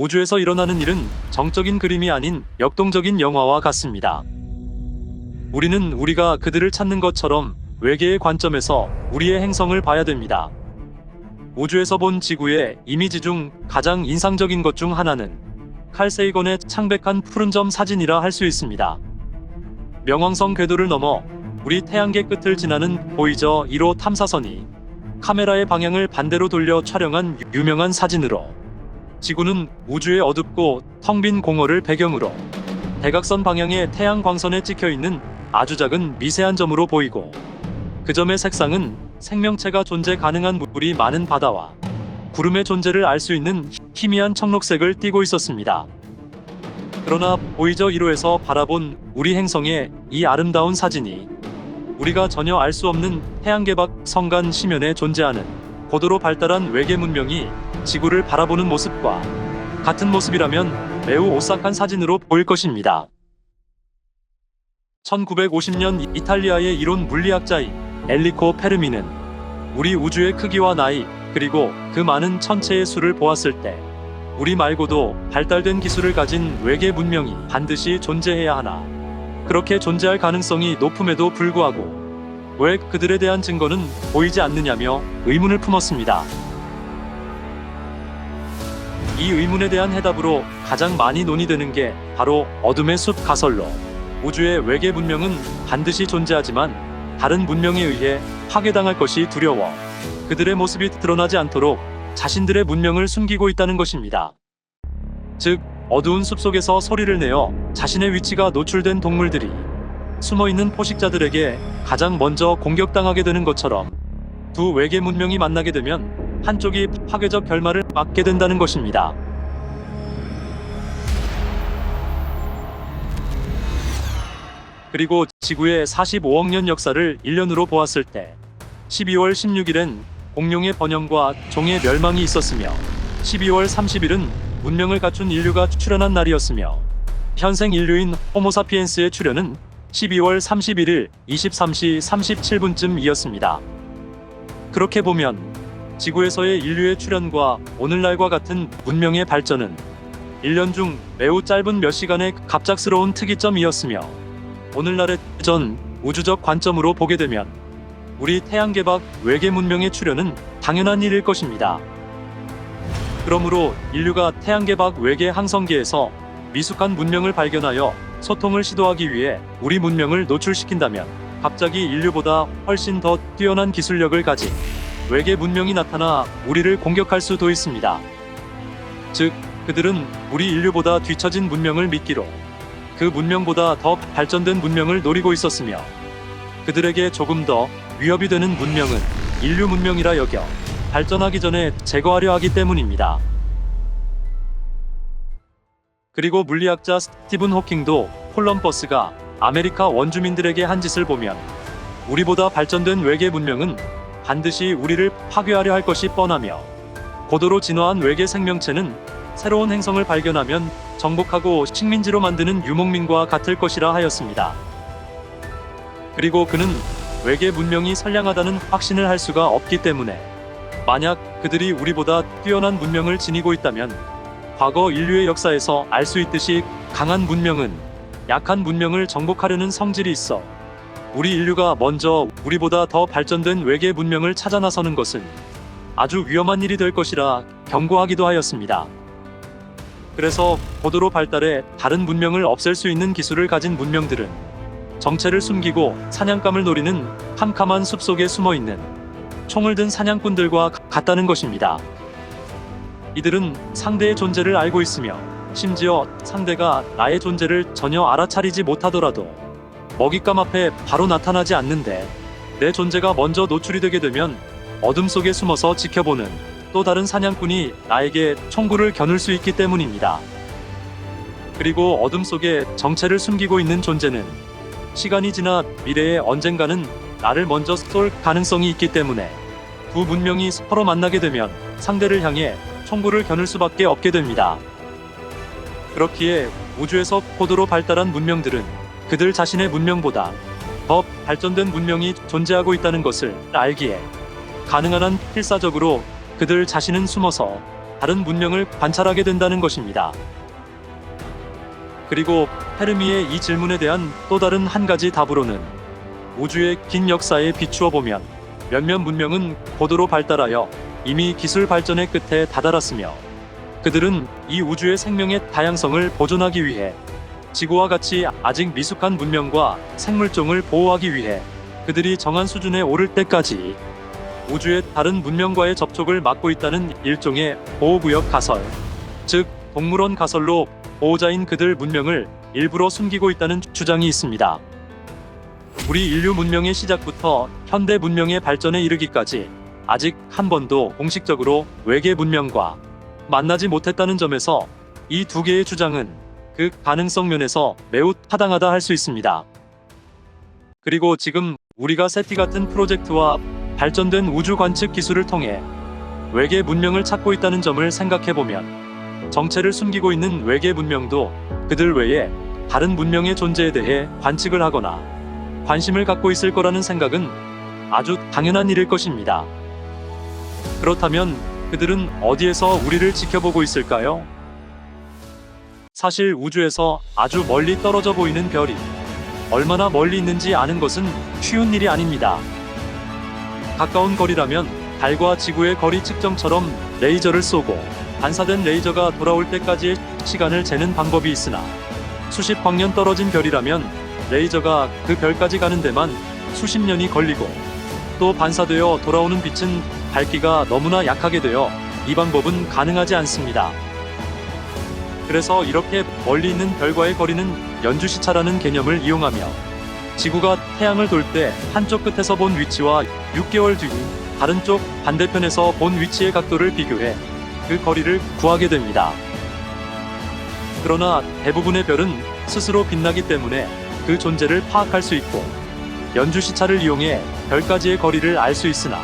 우주에서 일어나는 일은 정적인 그림이 아닌 역동적인 영화와 같습니다. 우리는 우리가 그들을 찾는 것처럼 외계의 관점에서 우리의 행성을 봐야 됩니다. 우주에서 본 지구의 이미지 중 가장 인상적인 것 중 하나는 칼 세이건의 창백한 푸른 점 사진이라 할 수 있습니다. 명왕성 궤도를 넘어 우리 태양계 끝을 지나는 보이저 1호 탐사선이 카메라의 방향을 반대로 돌려 촬영한 유명한 사진으로 지구는 우주의 어둡고 텅 빈 공허를 배경으로 대각선 방향의 태양 광선에 찍혀 있는 아주 작은 미세한 점으로 보이고 그 점의 색상은 생명체가 존재 가능한 물이 많은 바다와 구름의 존재를 알 수 있는 희미한 청록색을 띠고 있었습니다. 그러나 보이저 1호에서 바라본 우리 행성의 이 아름다운 사진이 우리가 전혀 알 수 없는 태양계 밖 성간 심연에 존재하는 고도로 발달한 외계 문명이 지구를 바라보는 모습과 같은 모습이라면 매우 오싹한 사진으로 보일 것입니다. 1950년 이탈리아의 이론 물리학자인 엘리코 페르미는 우리 우주의 크기와 나이 그리고 그 많은 천체의 수를 보았을 때 우리 말고도 발달된 기술을 가진 외계 문명이 반드시 존재해야 하나 그렇게 존재할 가능성이 높음에도 불구하고 왜 그들에 대한 증거는 보이지 않느냐며 의문을 품었습니다. 이 의문에 대한 해답으로 가장 많이 논의되는 게 바로 어둠의 숲 가설로 우주의 외계 문명은 반드시 존재하지만 다른 문명에 의해 파괴당할 것이 두려워 그들의 모습이 드러나지 않도록 자신들의 문명을 숨기고 있다는 것입니다. 즉, 어두운 숲 속에서 소리를 내어 자신의 위치가 노출된 동물들이 숨어 있는 포식자들에게 가장 먼저 공격당하게 되는 것처럼 두 외계 문명이 만나게 되면 한쪽이 파괴적 결말을 맞게 된다는 것입니다. 그리고 지구의 45억 년 역사를 1년으로 보았을 때 12월 16일엔 공룡의 번영과 종의 멸망이 있었으며 12월 30일은 문명을 갖춘 인류가 출현한 날이었으며 현생 인류인 호모사피엔스의 출현은 12월 31일 23시 37분쯤이었습니다. 그렇게 보면 지구에서의 인류의 출현과 오늘날과 같은 문명의 발전은 1년 중 매우 짧은 몇 시간의 갑작스러운 특이점이었으며 오늘날의 전 우주적 관점으로 보게 되면 우리 태양계 밖 외계 문명의 출현은 당연한 일일 것입니다. 그러므로 인류가 태양계 밖 외계 항성계에서 미숙한 문명을 발견하여 소통을 시도하기 위해 우리 문명을 노출시킨다면 갑자기 인류보다 훨씬 더 뛰어난 기술력을 가진 외계 문명이 나타나 우리를 공격할 수도 있습니다. 즉, 그들은 우리 인류보다 뒤처진 문명을 미끼로 그 문명보다 더 발전된 문명을 노리고 있었으며 그들에게 조금 더 위협이 되는 문명은 인류 문명이라 여겨 발전하기 전에 제거하려 하기 때문입니다. 그리고 물리학자 스티븐 호킹도 콜럼버스가 아메리카 원주민들에게 한 짓을 보면 우리보다 발전된 외계 문명은 반드시 우리를 파괴하려 할 것이 뻔하며 고도로 진화한 외계 생명체는 새로운 행성을 발견하면 정복하고 식민지로 만드는 유목민과 같을 것이라 하였습니다. 그리고 그는 외계 문명이 선량하다는 확신을 할 수가 없기 때문에 만약 그들이 우리보다 뛰어난 문명을 지니고 있다면 과거 인류의 역사에서 알 수 있듯이 강한 문명은 약한 문명을 정복하려는 성질이 있어 우리 인류가 먼저 우리보다 더 발전된 외계 문명을 찾아 나서는 것은 아주 위험한 일이 될 것이라 경고하기도 하였습니다. 그래서 고도로 발달해 다른 문명을 없앨 수 있는 기술을 가진 문명들은 정체를 숨기고 사냥감을 노리는 캄캄한 숲속에 숨어 있는 총을 든 사냥꾼들과 같다는 것입니다. 이들은 상대의 존재를 알고 있으며 심지어 상대가 나의 존재를 전혀 알아차리지 못하더라도 먹잇감 앞에 바로 나타나지 않는데 내 존재가 먼저 노출이 되게 되면 어둠 속에 숨어서 지켜보는 또 다른 사냥꾼이 나에게 총구를 겨눌 수 있기 때문입니다. 그리고 어둠 속에 정체를 숨기고 있는 존재는 시간이 지나 미래에 언젠가는 나를 먼저 쏠 가능성이 있기 때문에 두 문명이 서로 만나게 되면 상대를 향해 총구를 겨눌 수밖에 없게 됩니다. 그렇기에 우주에서 고도로 발달한 문명들은 그들 자신의 문명보다 더 발전된 문명이 존재하고 있다는 것을 알기에 가능한 한 필사적으로 그들 자신은 숨어서 다른 문명을 관찰하게 된다는 것입니다. 그리고 헤르미의 이 질문에 대한 또 다른 한 가지 답으로는 우주의 긴 역사에 비추어 보면 몇몇 문명은 고도로 발달하여 이미 기술 발전의 끝에 다다랐으며 그들은 이 우주의 생명의 다양성을 보존하기 위해 지구와 같이 아직 미숙한 문명과 생물종을 보호하기 위해 그들이 정한 수준에 오를 때까지 우주의 다른 문명과의 접촉을 막고 있다는 일종의 보호구역 가설, 즉 동물원 가설로 보호자인 그들 문명을 일부러 숨기고 있다는 주장이 있습니다. 우리 인류 문명의 시작부터 현대 문명의 발전에 이르기까지 아직 한 번도 공식적으로 외계 문명과 만나지 못했다는 점에서 이 두 개의 주장은 그 가능성 면에서 매우 타당하다 할 수 있습니다. 그리고 지금 우리가 세티 같은 프로젝트와 발전된 우주 관측 기술을 통해 외계 문명을 찾고 있다는 점을 생각해 보면 정체를 숨기고 있는 외계 문명도 그들 외에 다른 문명의 존재에 대해 관측을 하거나 관심을 갖고 있을 거라는 생각은 아주 당연한 일일 것입니다. 그렇다면 그들은 어디에서 우리를 지켜보고 있을까요? 사실 우주에서 아주 멀리 떨어져 보이는 별이 얼마나 멀리 있는지 아는 것은 쉬운 일이 아닙니다. 가까운 거리라면 달과 지구의 거리 측정처럼 레이저를 쏘고 반사된 레이저가 돌아올 때까지의 시간을 재는 방법이 있으나 수십 광년 떨어진 별이라면 레이저가 그 별까지 가는 데만 수십 년이 걸리고 또 반사되어 돌아오는 빛은 밝기가 너무나 약하게 되어 이 방법은 가능하지 않습니다. 그래서 이렇게 멀리 있는 별과의 거리는 연주시차라는 개념을 이용하며 지구가 태양을 돌 때 한쪽 끝에서 본 위치와 6개월 뒤 다른 쪽 반대편에서 본 위치의 각도를 비교해 그 거리를 구하게 됩니다. 그러나 대부분의 별은 스스로 빛나기 때문에 그 존재를 파악할 수 있고 연주 시차를 이용해 별까지의 거리를 알 수 있으나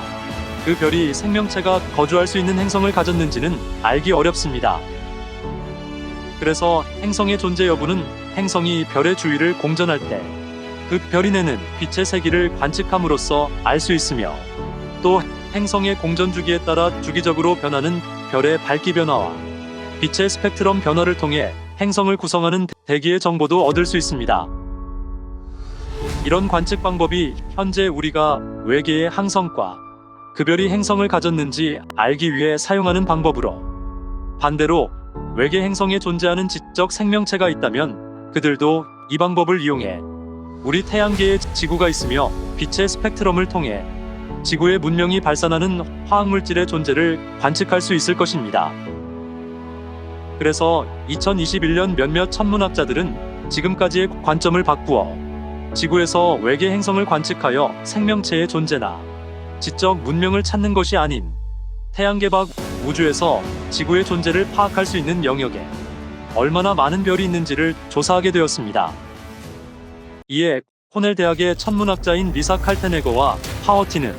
그 별이 생명체가 거주할 수 있는 행성을 가졌는지는 알기 어렵습니다. 그래서 행성의 존재 여부는 행성이 별의 주위를 공전할 때 그 별이 내는 빛의 세기를 관측함으로써 알 수 있으며 또 행성의 공전 주기에 따라 주기적으로 변하는 별의 밝기 변화와 빛의 스펙트럼 변화를 통해 행성을 구성하는 대기의 정보도 얻을 수 있습니다. 이런 관측 방법이 현재 우리가 외계의 항성과 그 별이 행성을 가졌는지 알기 위해 사용하는 방법으로 반대로 외계 행성에 존재하는 지적 생명체가 있다면 그들도 이 방법을 이용해 우리 태양계에 지구가 있으며 빛의 스펙트럼을 통해 지구의 문명이 발산하는 화학물질의 존재를 관측할 수 있을 것입니다. 그래서 2021년 몇몇 천문학자들은 지금까지의 관점을 바꾸어 지구에서 외계 행성을 관측하여 생명체의 존재나 지적 문명을 찾는 것이 아닌 태양계 밖 우주에서 지구의 존재를 파악할 수 있는 영역에 얼마나 많은 별이 있는지를 조사하게 되었습니다. 이에 코넬 대학의 천문학자인 리사 칼테네거와 파워티는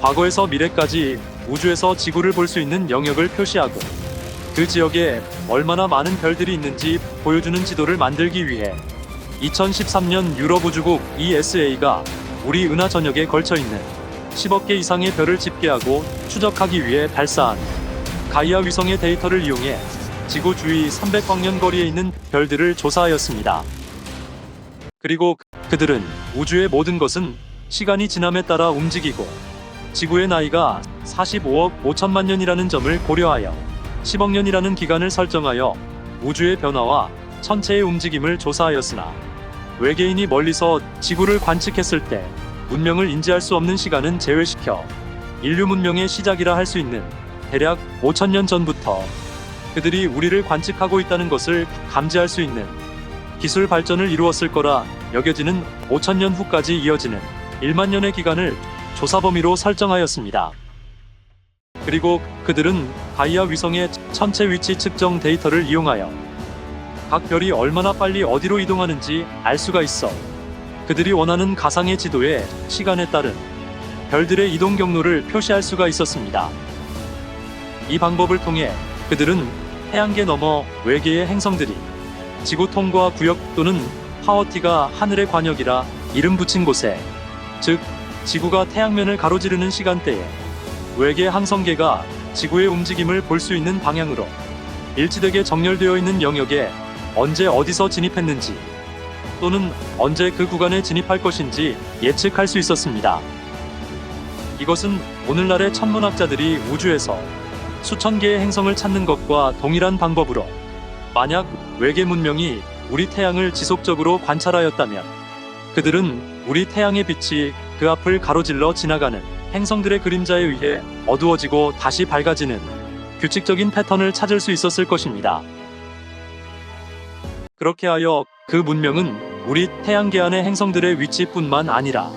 과거에서 미래까지 우주에서 지구를 볼 수 있는 영역을 표시하고 그 지역에 얼마나 많은 별들이 있는지 보여주는 지도를 만들기 위해 2013년 유럽 우주국 ESA가 우리 은하 전역에 걸쳐 있는 10억 개 이상의 별을 집계하고 추적하기 위해 발사한 가이아 위성의 데이터를 이용해 지구 주위 300광년 거리에 있는 별들을 조사하였습니다. 그리고 그들은 우주의 모든 것은 시간이 지남에 따라 움직이고 지구의 나이가 45억 5천만 년이라는 점을 고려하여 10억 년이라는 기간을 설정하여 우주의 변화와 천체의 움직임을 조사하였으나 외계인이 멀리서 지구를 관측했을 때 문명을 인지할 수 없는 시간은 제외시켜 인류 문명의 시작이라 할 수 있는 대략 5천년 전부터 그들이 우리를 관측하고 있다는 것을 감지할 수 있는 기술 발전을 이루었을 거라 여겨지는 5천년 후까지 이어지는 1만 년의 기간을 조사 범위로 설정하였습니다. 그리고 그들은 가이아 위성의 천체 위치 측정 데이터를 이용하여 각 별이 얼마나 빨리 어디로 이동하는지 알 수가 있어 그들이 원하는 가상의 지도에 시간에 따른 별들의 이동 경로를 표시할 수가 있었습니다. 이 방법을 통해 그들은 태양계 너머 외계의 행성들이 지구 통과 구역 또는 파워티가 하늘의 관역이라 이름 붙인 곳에 즉 지구가 태양면을 가로지르는 시간대에 외계 항성계가 지구의 움직임을 볼 수 있는 방향으로 일치되게 정렬되어 있는 영역에 언제 어디서 진입했는지 또는 언제 그 구간에 진입할 것인지 예측할 수 있었습니다. 이것은 오늘날의 천문학자들이 우주에서 수천 개의 행성을 찾는 것과 동일한 방법으로 만약 외계 문명이 우리 태양을 지속적으로 관찰하였다면 그들은 우리 태양의 빛이 그 앞을 가로질러 지나가는 행성들의 그림자에 의해 어두워지고 다시 밝아지는 규칙적인 패턴을 찾을 수 있었을 것입니다. 그렇게 하여 그 문명은 우리 태양계 안의 행성들의 위치뿐만 아니라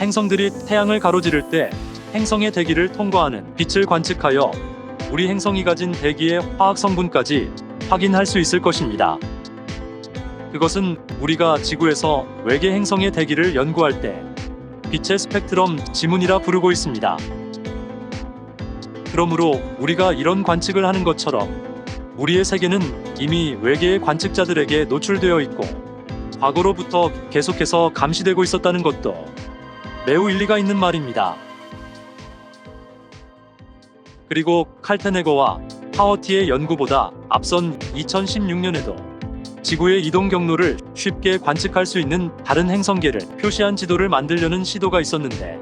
행성들이 태양을 가로지를 때 행성의 대기를 통과하는 빛을 관측하여 우리 행성이 가진 대기의 화학 성분까지 확인할 수 있을 것입니다. 그것은 우리가 지구에서 외계 행성의 대기를 연구할 때 빛의 스펙트럼 지문이라 부르고 있습니다. 그러므로 우리가 이런 관측을 하는 것처럼 우리의 세계는 이미 외계의 관측자들에게 노출되어 있고 과거로부터 계속해서 감시되고 있었다는 것도 매우 일리가 있는 말입니다. 그리고 칼테네거와 파워티의 연구보다 앞선 2016년에도 지구의 이동 경로를 쉽게 관측할 수 있는 다른 행성계를 표시한 지도를 만들려는 시도가 있었는데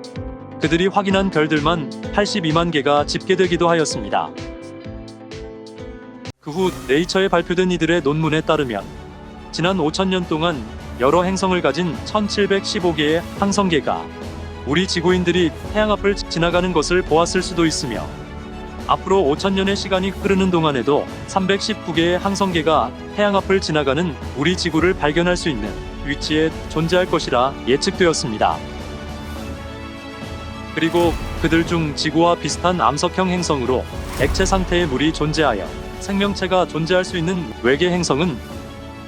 그들이 확인한 별들만 82만 개가 집계되기도 하였습니다. 그 후 네이처에 발표된 이들의 논문에 따르면 지난 5천년 동안 여러 행성을 가진 1715개의 항성계가 우리 지구인들이 태양 앞을 지나가는 것을 보았을 수도 있으며 앞으로 5천년의 시간이 흐르는 동안에도 319개의 항성계가 태양 앞을 지나가는 우리 지구를 발견할 수 있는 위치에 존재할 것이라 예측되었습니다. 그리고 그들 중 지구와 비슷한 암석형 행성으로 액체 상태의 물이 존재하여 생명체가 존재할 수 있는 외계 행성은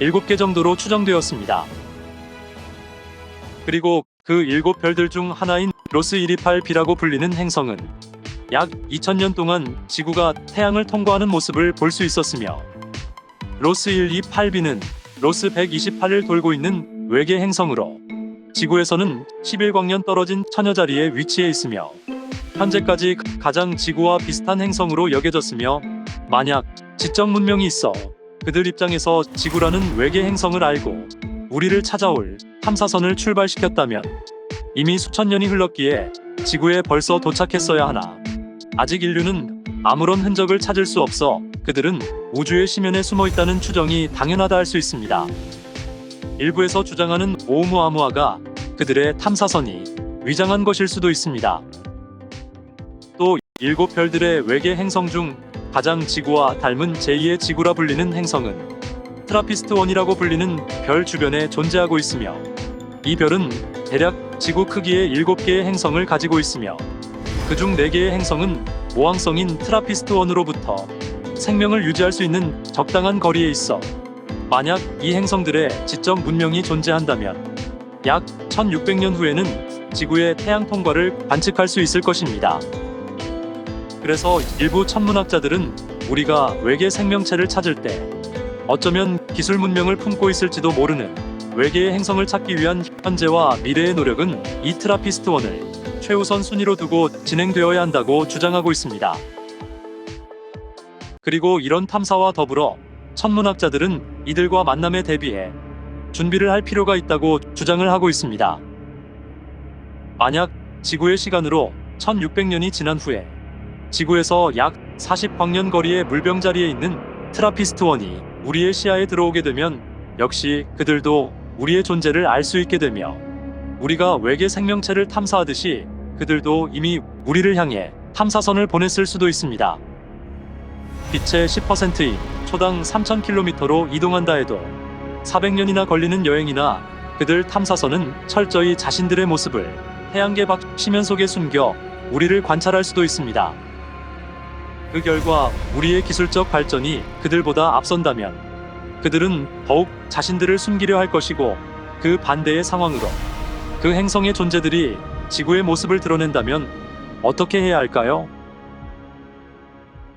7개 정도로 추정되었습니다. 그리고 그 7별들 중 하나인 로스 128b라고 불리는 행성은 약 2000년 동안 지구가 태양을 통과하는 모습을 볼 수 있었으며 로스 128b는 로스 128을 돌고 있는 외계 행성으로 지구에서는 11광년 떨어진 처녀 자리에 위치해 있으며 현재까지 가장 지구와 비슷한 행성으로 여겨졌으며 만약 지적 문명이 있어 그들 입장에서 지구라는 외계 행성을 알고 우리를 찾아올 탐사선을 출발시켰다면 이미 수천 년이 흘렀기에 지구에 벌써 도착했어야 하나 아직 인류는 아무런 흔적을 찾을 수 없어 그들은 우주의 심연에 숨어 있다는 추정이 당연하다 할 수 있습니다. 일부에서 주장하는 오umu아무아가 그들의 탐사선이 위장한 것일 수도 있습니다. 또 일곱 별들의 외계 행성 중 가장 지구와 닮은 제2의 지구라 불리는 행성은 트라피스트 1이라고 불리는 별 주변에 존재하고 있으며 이 별은 대략 지구 크기의 7개의 행성을 가지고 있으며 그중 4개의 행성은 모항성인 트라피스트 1으로부터 생명을 유지할 수 있는 적당한 거리에 있어 만약 이 행성들의 지적 문명이 존재한다면 약 1600년 후에는 지구의 태양 통과를 관측할 수 있을 것입니다. 그래서 일부 천문학자들은 우리가 외계 생명체를 찾을 때 어쩌면 기술 문명을 품고 있을지도 모르는 외계의 행성을 찾기 위한 현재와 미래의 노력은 이 트라피스트 원을 최우선 순위로 두고 진행되어야 한다고 주장하고 있습니다. 그리고 이런 탐사와 더불어 천문학자들은 이들과 만남에 대비해 준비를 할 필요가 있다고 주장을 하고 있습니다. 만약 지구의 시간으로 1600년이 지난 후에 지구에서 약 40광년 거리의 물병자리에 있는 트라피스트 원이 우리의 시야에 들어오게 되면 역시 그들도 우리의 존재를 알 수 있게 되며 우리가 외계 생명체를 탐사하듯이 그들도 이미 우리를 향해 탐사선을 보냈을 수도 있습니다. 빛의 10%인 초당 3,000km로 이동한다 해도 400년이나 걸리는 여행이나 그들 탐사선은 철저히 자신들의 모습을 태양계 밖 시면 속에 숨겨 우리를 관찰할 수도 있습니다. 그 결과 우리의 기술적 발전이 그들보다 앞선다면 그들은 더욱 자신들을 숨기려 할 것이고 그 반대의 상황으로 그 행성의 존재들이 지구의 모습을 드러낸다면 어떻게 해야 할까요?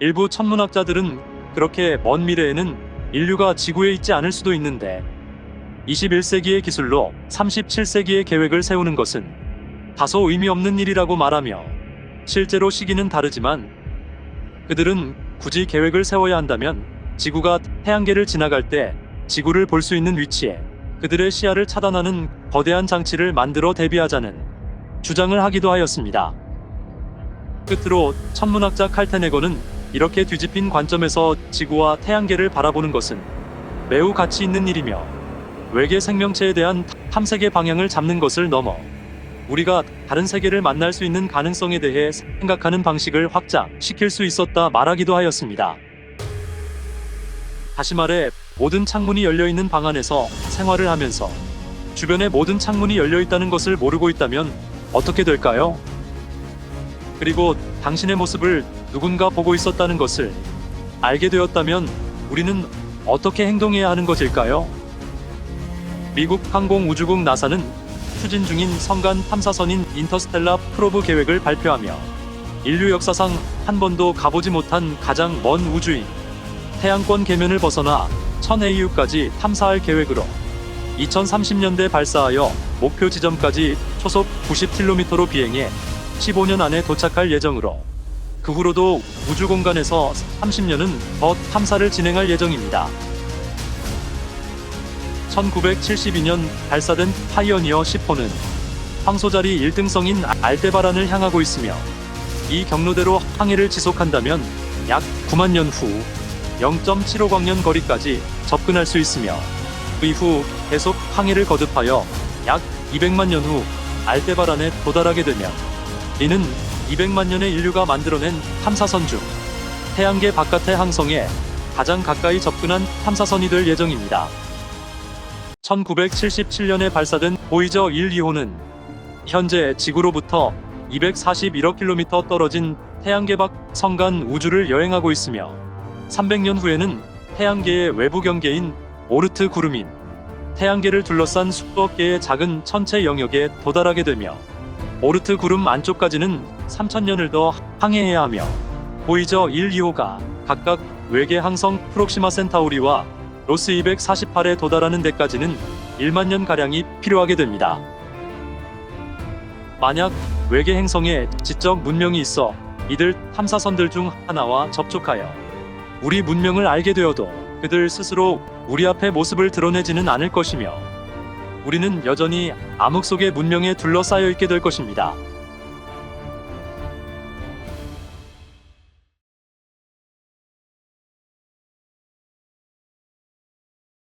일부 천문학자들은 그렇게 먼 미래에는 인류가 지구에 있지 않을 수도 있는데 21세기의 기술로 37세기의 계획을 세우는 것은 다소 의미 없는 일이라고 말하며 실제로 시기는 다르지만 그들은 굳이 계획을 세워야 한다면 지구가 태양계를 지나갈 때 지구를 볼 수 있는 위치에 그들의 시야를 차단하는 거대한 장치를 만들어 대비하자는 주장을 하기도 하였습니다. 끝으로 천문학자 칼테네거는 이렇게 뒤집힌 관점에서 지구와 태양계를 바라보는 것은 매우 가치 있는 일이며 외계 생명체에 대한 탐색의 방향을 잡는 것을 넘어 우리가 다른 세계를 만날 수 있는 가능성에 대해 생각하는 방식을 확장시킬 수 있었다 말하기도 하였습니다. 다시 말해 모든 창문이 열려 있는 방 안에서 생활을 하면서 주변의 모든 창문이 열려 있다는 것을 모르고 있다면 어떻게 될까요? 그리고 당신의 모습을 누군가 보고 있었다는 것을 알게 되었다면 우리는 어떻게 행동해야 하는 것일까요? 미국 항공우주국 나사는 추진 중인 성간 탐사선인 인터스텔라 프로브 계획을 발표하며 인류 역사상 한 번도 가보지 못한 가장 먼 우주인 태양권 계면을 벗어나 천AU까지 탐사할 계획으로 2030년대 발사하여 목표 지점까지 초속 90km로 비행해 15년 안에 도착할 예정으로 그 후로도 우주 공간에서 30년은 더 탐사를 진행할 예정입니다. 1972년 발사된 파이어니어 10호는 황소자리 1등성인 알데바란을 향하고 있으며 이 경로대로 항해를 지속한다면 약 9만 년 후 0.75광년 거리까지 접근할 수 있으며 그 이후 계속 항해를 거듭하여 약 200만 년 후 알데바란에 도달하게 되며 이는 200만 년의 인류가 만들어낸 탐사선 중 태양계 바깥의 항성에 가장 가까이 접근한 탐사선이 될 예정입니다. 1977년에 발사된 보이저 1, 2호는 현재 지구로부터 241억 킬로미터 떨어진 태양계 밖 성간 우주를 여행하고 있으며 300년 후에는 태양계의 외부 경계인 오르트 구름인 태양계를 둘러싼 수억 개의 작은 천체 영역에 도달하게 되며 오르트 구름 안쪽까지는 3000년을 더 항해해야 하며 보이저 1, 2호가 각각 외계 항성 프록시마 센타우리와 로스 248에 도달하는 데까지는 1만 년 가량이 필요하게 됩니다. 만약 외계 행성에 지적 문명이 있어 이들 탐사선들 중 하나와 접촉하여 우리 문명을 알게 되어도 그들 스스로 우리 앞에 모습을 드러내지는 않을 것이며 우리는 여전히 암흑 속의 문명에 둘러싸여 있게 될 것입니다.